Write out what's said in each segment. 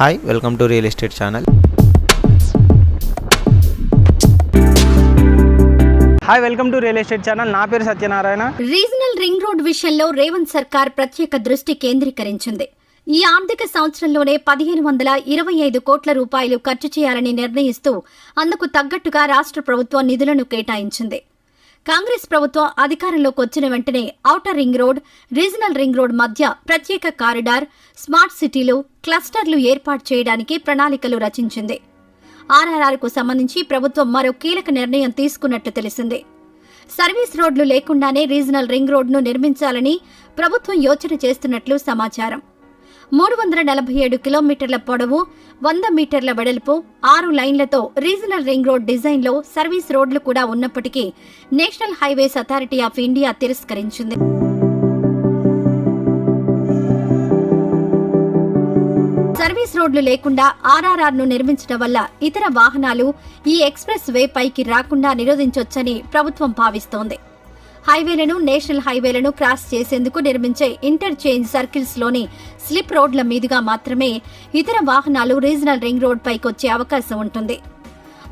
Hi welcome to real estate channel hi welcome to real estate channel నా పేరు Satyanarayana. Regional ring road విషయంలో రేవంత్ సర్కార్ ప్రత్యేక దృష్టి కేంద్రీకరించింది. ఈ ఆర్థిక సంవత్సరంలోనే పదిహేను వందల ఇరవై ఐదు కోట్ల రూపాయలు ఖర్చు చేయాలని నిర్ణయిస్తూ అందుకు తగ్గట్టుగా రాష్ట్ర ప్రభుత్వం నిధులను కేటాయించింది. కాంగ్రెస్ ప్రభుత్వం అధికారంలోకి వచ్చిన వెంటనే outer ring road regional ring road మధ్య ప్రత్యేక కారిడార్ స్మార్ట్ సిటీలు క్లస్టర్లు ఏర్పాటు చేయడానికి ప్రణాళికలు రచించింది. ఆర్ఆర్ఆర్కు సంబంధించి ప్రభుత్వం మరో కీలక నిర్ణయం తీసుకున్నట్లు తెలిసింది. సర్వీస్ రోడ్లు లేకుండానే రీజనల్ రింగ్ రోడ్ను నిర్మించాలని ప్రభుత్వం యోచన చేస్తున్నట్లు సమాచారం. మూడు వందల నలభై ఏడు కిలోమీటర్ల పొడవు వంద మీటర్ల వెడల్పు ఆరు లైన్లతో రీజనల్ రింగ్ రోడ్ డిజైన్లో సర్వీస్ రోడ్లు కూడా ఉన్నప్పటికీ national highways authority of India తిరస్కరించింది. సర్వీస్ రోడ్లు లేకుండా ఆర్ఆర్ఆర్ను నిర్మించడం వల్ల ఇతర వాహనాలు ఈ ఎక్స్ప్రెస్ వే పైకి రాకుండా నిరోధించొచ్చని ప్రభుత్వం భావిస్తోంది. హైవేలను నేషనల్ హైవేలను క్రాస్ చేసేందుకు నిర్మించే ఇంటర్చేంజ్ సర్కిల్స్లోని స్లిప్ రోడ్ల మీదుగా మాత్రమే ఇతర వాహనాలు రీజనల్ రింగ్ రోడ్ పైకి వచ్చే అవకాశం ఉంటుంది.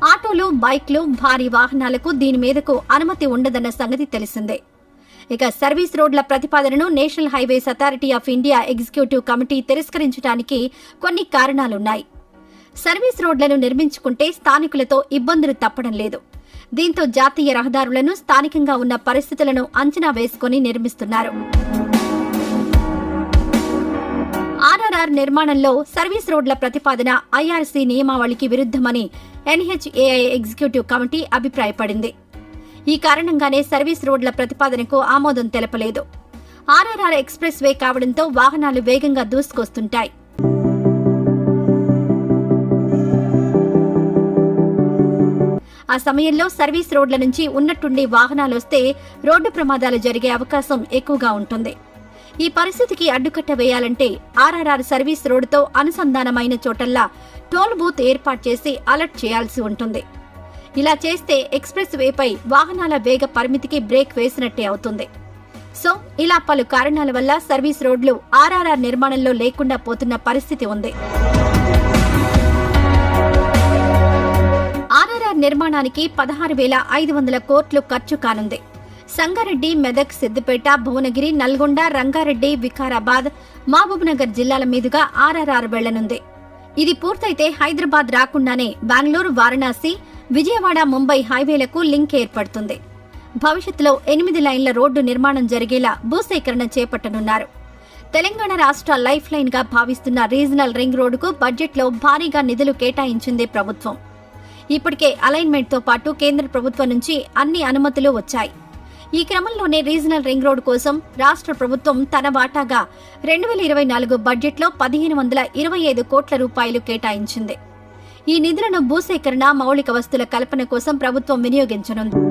ఆటోలు బైక్లు భారీ వాహనాలకు దీని మీదకు అనుమతి ఉండదన్న సంగతి తెలిసిందే. ఇక సర్వీస్ రోడ్ల ప్రతిపాదనను national highways authority of India executive committee తిరస్కరించడానికి కొన్ని కారణాలున్నాయి. సర్వీస్ రోడ్లను నిర్మించుకుంటే స్థానికులతో ఇబ్బందులు తప్పడం లేదు. దీంతో జాతీయ రహదారులను స్థానికంగా ఉన్న పరిస్థితులను అంచనా వేసుకుని నిర్మిస్తున్నారు. ఆర్ఆర్ఆర్ నిర్మాణంలో సర్వీస్ రోడ్ల ప్రతిపాదన ఐఆర్సీ నియమావళికి విరుద్ధమని ఎన్హెచ్ఏఐ ఎగ్జిక్యూటివ్ కమిటీ అభిప్రాయపడింది. ఈ కారణంగానే సర్వీస్ రోడ్ల ప్రతిపాదనకు ఆమోదం తెలపలేదు. ఆర్ఆర్ఆర్ ఎక్స్ప్రెస్ వే కావడంతో వాహనాలు వేగంగా దూసుకొస్తుంటాయి. ఆ సమయంలో సర్వీస్ రోడ్ల నుంచి ఉన్నట్టుండి వాహనాలు వస్తే రోడ్డు ప్రమాదాలు జరిగే అవకాశం ఎక్కువగా ఉంటుంది. ఈ పరిస్థితికి అడ్డుకట్ట వేయాలంటే ఆర్ఆర్ఆర్ సర్వీస్ రోడ్డుతో అనుసంధానమైన చోటల్లా టోల్ బూత్ ఏర్పాటు చేసి అలర్ట్ చేయాల్సి ఉంటుంది. ఇలా చేస్తే ఎక్స్ప్రెస్ వేపై వాహనాల వేగ పరిమితికి బ్రేక్ వేసినట్టే అవుతుంది. సో ఇలా పలు కారణాల వల్ల సర్వీస్ రోడ్లు ఆర్ఆర్ఆర్ నిర్మాణంలో లేకుండా పోతున్న పరిస్థితి ఉంది. నిర్మాణానికి పదహారు వేల ఐదు వందల కోట్లు ఖర్చు కానుంది. సంగారెడ్డి మెదక్ సిద్దిపేట భువనగిరి నల్గొండ రంగారెడ్డి వికారాబాద్ మహబూబ్నగర్ జిల్లాల మీదుగా ఆర్ఆర్ఆర్ వెళ్ళనుంది. ఇది పూర్తయితే హైదరాబాద్ రాకుండానే బెంగళూరు వారణాసి విజయవాడ ముంబై హైవేలకు లింక్ ఏర్పడుతుంది. భవిష్యత్తులో ఎనిమిది లైన్ల రోడ్డు నిర్మాణం జరిగేలా భూసేకరణ చేపట్టనున్నారు. తెలంగాణ రాష్ట్ర లైఫ్ లైన్గా భావిస్తున్న రీజనల్ రింగ్ రోడ్డుకు బడ్జెట్లో భారీగా నిధులు కేటాయించింది ప్రభుత్వం. ఇప్పటికే అలైన్మెంట్తో పాటు కేంద్ర ప్రభుత్వం నుంచి అన్ని అనుమతులు వచ్చాయి. ఈ క్రమంలోనే రీజనల్ రింగ్ రోడ్ కోసం రాష్ట్ర ప్రభుత్వం తన వాటాగా రెండు వేల ఇరవై నాలుగు బడ్జెట్లో పదిహేను వందల ఇరవై ఐదు కోట్ల రూపాయలు కేటాయించింది. ఈ నిధులను భూసేకరణ మౌలిక వస్తుల కల్పన కోసం ప్రభుత్వం వినియోగించనుంది.